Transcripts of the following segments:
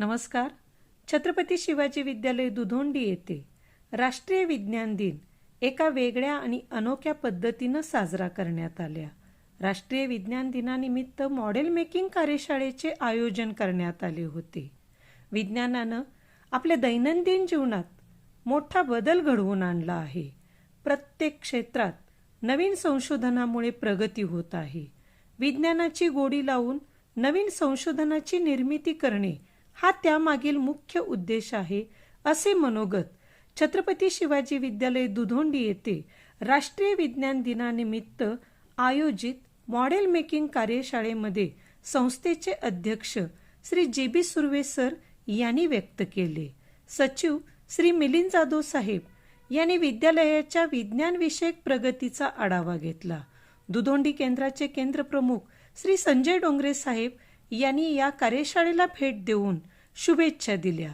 नमस्कार. छत्रपती शिवाजी विद्यालय दुधोंडी येथे राष्ट्रीय विज्ञान दिन एका वेगळ्या आणि अनोख्या पद्धतीनं साजरा करण्यात आल्या. राष्ट्रीय विज्ञान दिनानिमित्त मॉडेल मेकिंग कार्यशाळेचे आयोजन करण्यात आले होते. विज्ञानानं आपल्या दैनंदिन जीवनात मोठा बदल घडवून आणला आहे. प्रत्येक क्षेत्रात नवीन संशोधनामुळे प्रगती होत आहे. विज्ञानाची गोडी लावून नवीन संशोधनाची निर्मिती करणे हा त्यामागील मुख्य उद्देश आहे असे मनोगत छत्रपती शिवाजी विद्यालय दुधोंडी येथे राष्ट्रीय विज्ञान दिनानिमित्त आयोजित मॉडेल मेकिंग कार्यशाळेमध्ये संस्थेचे अध्यक्ष श्री जे बी सुर्वे सर यांनी व्यक्त केले. सचिव श्री मिलिंद जाधव साहेब यांनी विद्यालयाच्या विज्ञानविषयक प्रगतीचा आढावा घेतला. दुधोंडी केंद्राचे केंद्रप्रमुख श्री संजय डोंगरे साहेब यांनी या कार्यशाळेला भेट देऊन शुभेच्छा दिल्या.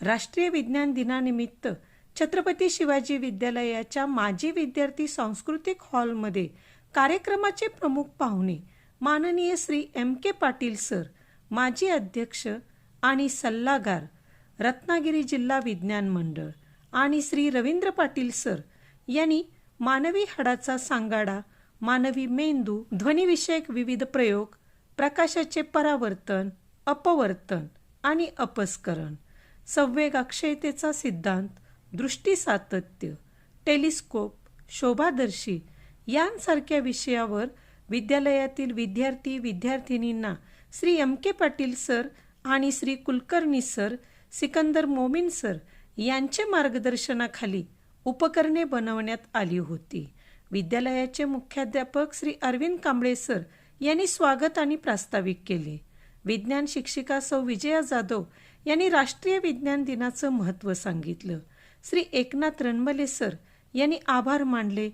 राष्ट्रीय विज्ञान दिनानिमित्त छत्रपती शिवाजी विद्यालयाच्या माजी विद्यार्थी सांस्कृतिक हॉलमध्ये कार्यक्रमाचे प्रमुख पाहुणे माननीय Shri M K Patil sir माजी अध्यक्ष आणि सल्लागार रत्नागिरी जिल्हा विज्ञान मंडळ आणि श्री रवींद्र पाटील सर यांनी मानवी हाडाचा सांगाडा मानवी मेंदू ध्वनिविषयक विविध प्रयोग प्रकाशाचे परावर्तन अपवर्तन आणि अपस्करण. संवेग अक्षयतेचा सिद्धांत दृष्टी सातत्य टेलिस्कोप शोभादर्शी यांसारख्या विषयावर विद्यालयातील विद्यार्थी विद्यार्थिनींना Shri M K Patil sir आणि श्री कुलकर्णी सर सिकंदर मोमीन सर यांचे मार्गदर्शनाखाली उपकरणे बनवण्यात आली होती. विद्यालयाचे मुख्याध्यापक श्री अरविंद कांबळे सर यांनी स्वागत आणि प्रास्ताविक केले. विज्ञान शिक्षिका सौ. विजया जाधव यांनी राष्ट्रीय विज्ञान दिनाचं महत्त्व सांगितलं. श्री एकनाथ रणमले सर यांनी आभार मानले.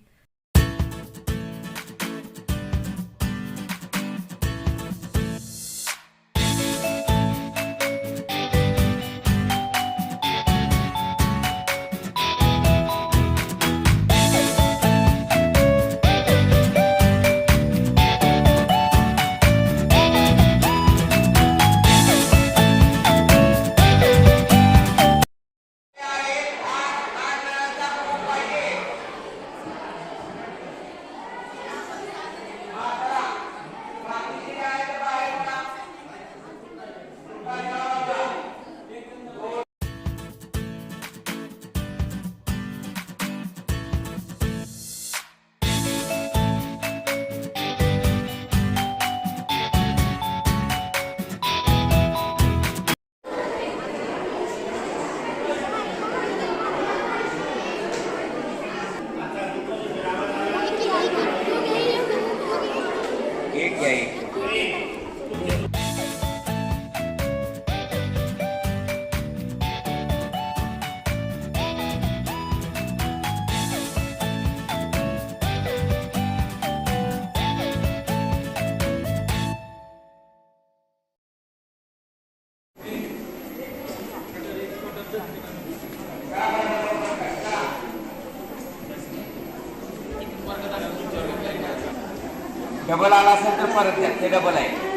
डबल आला असेल तर परत द्या. ते डबल आहे.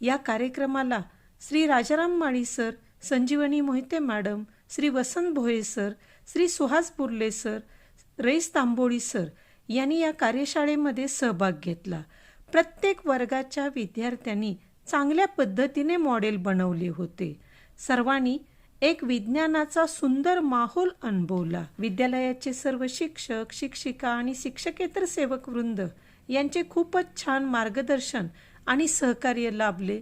या कार्यक्रमाला Shri Rajaram Mali sir Sanjivani Mohite madam Shri Vasant Bhoye sir Shri Suhas Burle sir Rais Tamboli sir यांनी या कार्यशाळेमध्ये सहभाग घेतला. प्रत्येक वर्गाच्या विद्यार्थ्यांनी चांगल्या पद्धतीने मॉडेल बनवले होते. सर्वांनी एक विज्ञानाचा सुंदर माहोल अनुभवला. विद्यालयाचे सर्व शिक्षक शिक्षिका आणि शिक्षकेतर सेवक वृंद यांचे खूपच छान मार्गदर्शन आणि सहकार्य लाभले.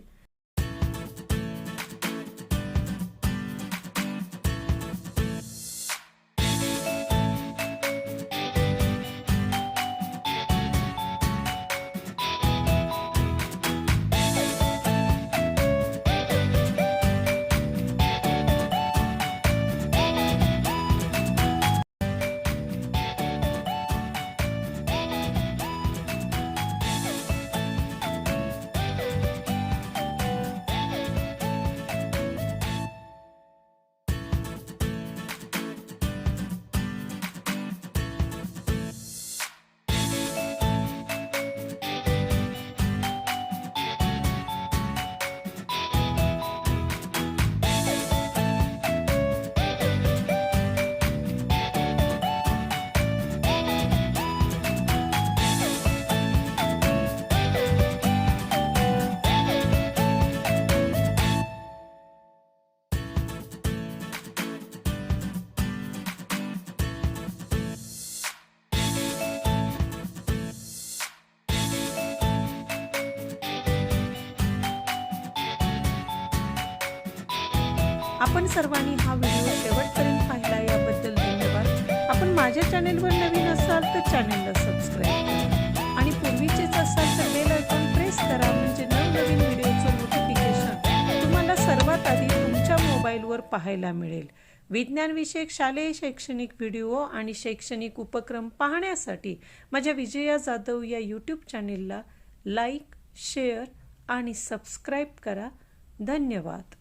आपण सर्वांनी हा व्हिडिओ शेवटपर्यंत पाहिला याबद्दल धन्यवाद. आपण माझ्या चॅनेलवर नवीन असाल तर चॅनेलला सबस्क्राईब करा. आणि पूर्वीचेच असाल तर बेल आयकॉन प्रेस करा म्हणजे नवनवीन व्हिडिओचं नोटिफिकेशन तुम्हाला सर्वात आधी तुमच्या मोबाईलवर पाहायला मिळेल. विज्ञानविषयक शालेय शैक्षणिक व्हिडिओ आणि शैक्षणिक उपक्रम पाहण्यासाठी माझ्या विजया जाधव या यूट्यूब चॅनेलला लाईक शेअर आणि सबस्क्राईब करा. धन्यवाद.